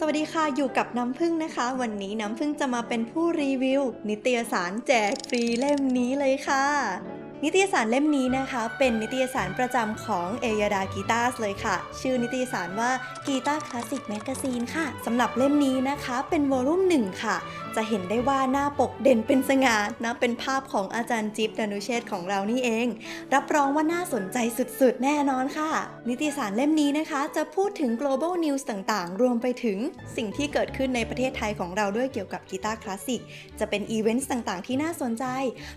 สวัสดีค่ะ อยู่กับน้ำพึ่งนะคะ วันนี้น้ำพึ่งจะมาเป็นผู้รีวิว นิตยสารแจกฟรีเล่มนี้เลยค่ะ นิตยสารเล่มนี้นะคะ เป็นนิตยสารประจำของเอยดากีตาร์สเลยค่ะ ชื่อนิตยสารว่ากีตาร์คลาสสิกแมกกาซีนค่ะสำหรับเล่มนี้นะคะ เป็นวอลุ่มหนึ่งค่ะ จะเห็นได้ว่าหน้าปกเด่นเป็นสง่านะเป็นภาพของอาจารย์จิ๊บดานุเชษฐ์ของเรานี่เอง รับรองว่าน่าสนใจสุดๆ แน่นอนค่ะ นิตยสารเล่มนี้นะคะ จะพูดถึง global news ต่างๆ รวมไปถึงสิ่งที่เกิดขึ้นในประเทศไทยของเราด้วยเกี่ยวกับกีตาร์คลาสสิกจะเป็นอีเวนต์ต่างๆ ที่น่าสนใจ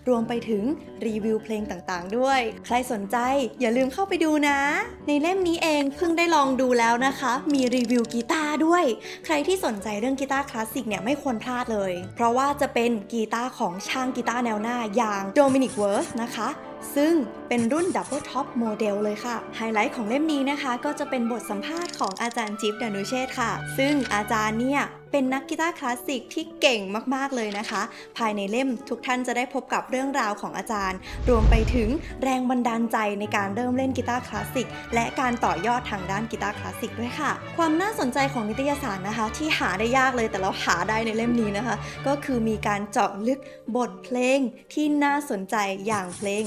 รวมไปถึงรีวิวเพลงต่างๆ ด้วย ใครสนใจอย่าลืมเข้าไปดูนะ ในเล่มนี้เองเพิ่งได้ลองดูแล้วนะคะ มีรีวิวกีตาร์ด้วย ใครที่สนใจเรื่องกีตาร์คลาสสิกเนี่ยไม่ควรพลาดเลย เพราะว่าจะเป็นกีตาร์ของช่างกีตาร์แนวหน้าอย่างโดมินิกเวิร์สนะคะซึ่งเป็นรุ่น Double Top Model เลยค่ะ ไฮไลท์ของเล่มนี้นะคะ ก็จะเป็นบทสัมภาษณ์ของอาจารย์จิ๊บดานุเชษฐ์ค่ะ ซึ่งอาจารย์เนี่ยเป็นนักกีตาร์คลาสสิกที่เก่งมากๆเลยนะคะ ภายในเล่มทุกท่านจะได้พบกับเรื่องราวของอาจารย์ รวมไปถึงแรงบันดาลใจในการเริ่มเล่นกีตาร์คลาสสิกและการต่อยอดทางด้านกีตาร์คลาสสิกด้วยค่ะ ความน่าสนใจของนิตยสารนะคะ ที่หาได้ยากเลยแต่เราหาได้ในเล่มนี้นะคะ ก็คือมีการเจาะลึกบทเพลงที่น่าสนใจอย่างเพลง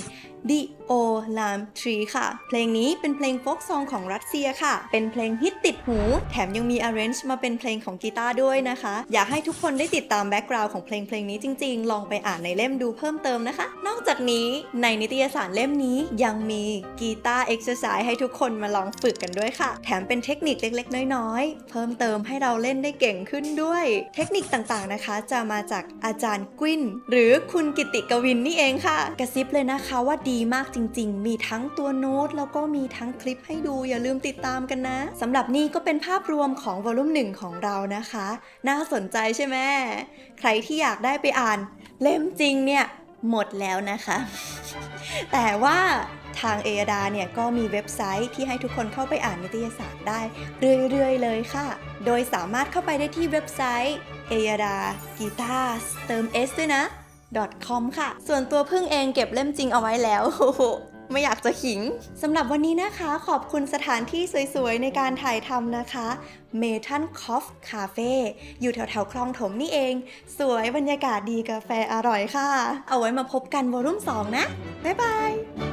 The O Lam Tree ค่ะ เพลงนี้เป็นเพลงโฟกซองของรัสเซียค่ะ เป็นเพลงฮิตติดหู แถมยังมี arrange มาเป็นเพลงของกีตาร์ด้วยนะคะ อยากให้ทุกคนได้ติดตามแบ็กกราวน์ของเพลงเพลงนี้จริง ๆ ลองไปอ่านในเล่มดูเพิ่มเติมนะคะ นอกจากนี้ในนิตยสารเล่มนี้ยังมีกีตาร์เอ็กซ์ไซส์ให้ทุกคนมาลองฝึกกันด้วยค่ะ แถมเป็นเทคนิคเล็กๆ น้อยๆ เพิ่มเติมให้เราเล่นได้เก่งขึ้นด้วย เทคนิคต่างๆนะคะ จะมาจากอาจารย์กวินหรือคุณกิติกวินนี่เองค่ะ กระซิบเลยนะคะว่าดีีมากจริง ๆ มีทั้งตัวโน้ตแล้วก็มีทั้งคลิปให้ดูอย่าลืมติดตามกันนะสำหรับนี่ก็เป็นภาพรวมของวอลลุ่มหนึ่งของเรานะคะ น่าสนใจใช่ไหมใครที่อยากได้ไปอ่าน เล่มจริงเนี่ยหมดแล้วนะคะ แต่ว่าทางเอยดาเนี่ยก็มีเว็บไซต์ที่ให้ทุกคนเข้าไปอ่านนิตยสารได้เรื่อยๆเลยค่ะ โดยสามารถเข้าไปได้ที่เว็บไซต์ a y a d a guitars เติม s ด้วยนะ .com ค่ะ ส่วนตัวพึ่งเองเก็บเล่มจริงเอาไว้แล้วไม่อยากจะขิงสำหรับวันนี้นะคะ ขอบคุณสถานที่สวยๆ ในการถ่ายทำนะคะเมทันคอฟคาเฟ่อยู่แถวๆ คลองถมนี่เอง สวยบรรยากาศดีกาแฟอร่อยค่ะ เอาไว้มาพบกันวอลุ่ม2 นะ บ๊ายบาย